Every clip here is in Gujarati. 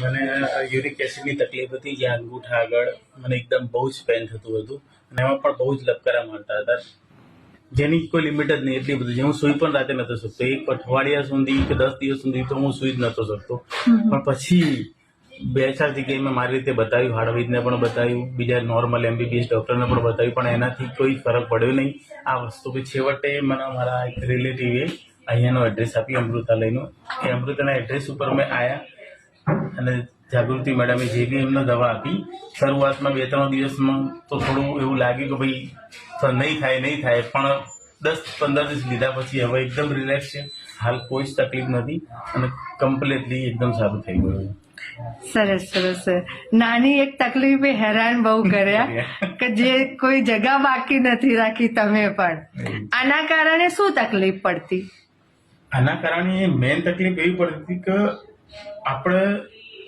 મને યુરિક એસિડની તકલીફ હતી જ્યાં અંગૂઠા આગળ મને એકદમ બહુ જ પેન થતું હતું અને એમાં પણ બહુ જ લપકારા મારતા હતા. જેની કોઈ લિમિટ જ નહીં એટલી બધી. જે હું સુઈ પણ રાતે નતો શકતો. એક અઠવાડિયા સુધી કે દસ દિવસ સુધી તો હું સુઈ જ નતો શકતો. પણ પછી બે ચાર જગ્યાએ મેં મારી રીતે બતાવ્યું હાડવૈદને પણ બતાવ્યું બીજા નોર્મલ એમબીબીએસ ડૉક્ટરને પણ બતાવ્યું પણ એનાથી કોઈ ફરક પડ્યો નહીં. આ વસ્તુ કે છેવટે મને મારા એક રિલેટિવે અહીંયાનો એડ્રેસ આપ્યું અમૃતાલયનું. એ અમૃતાના એડ્રેસ ઉપર મેં આવ્યા અને જાગૃતિ મેડમે જે બી એમને દવા આપી શરૂઆતમાં બે ત્રણ દિવસમાં તો થોડું એવું લાગ્યું કે ભાઈ નહીં થાય નહીં થાય પણ દસ પંદર દિવસ લીધા પછી હવે એકદમ રિલેક્સ છે. હાલ કોઈ જ તકલીફ નથી અને કમ્પ્લીટલી એકદમ સારું થઈ ગયું સરસ સરસ નાની એક તકલીફે હેરાન બહુ કર્યા કે જે કોઈ જગા બાકી નથી રાખી તમે પણ. આના કારણે શું તકલીફ પડતી? આના કારણે મેઇન તકલીફ એવી પડતી કે આપણે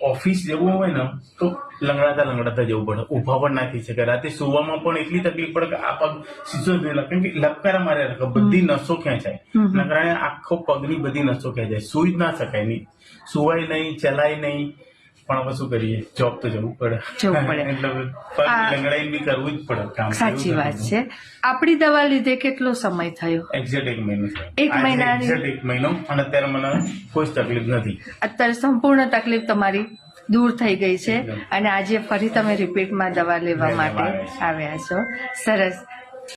ઓફિસ જવું હોય ને તો લંગડાતા લંગડાતા જવું પડે. ઊભા પણ નાખી શકે. રાતે સુવામાં પણ એટલી તકલીફ પડે કે આ પગ સીધો જ. કેમ કે લપકારા મારે રાખે. બધી નસો ખેંચાય એના કારણે આખો પગની બધી નસો ખેંચાય સુઈ જ ના શકાય નહીં સુવાય નહીં ચલાય નહીં. પણ હવે શું કરીએ? જોબ તો જવું પડે. જવું પડે. લંગડાઈને બી કરવું જ પડે કામ. સાચી વાત છે. આપણી દવા લીધે કેટલો સમય થયો? એક્ઝેક્ટ એક મહિનો એક મહિના એક્ઝેક્ટ એક મહિનો. અને અત્યારે મને કોઈ તકલીફ નથી. અત્યારે સંપૂર્ણ તકલીફ તમારી દૂર થઈ ગઈ છે. અને આજે ફરી તમે રિપીટમાં દવા લેવા માટે આવ્યા છો. સરસ.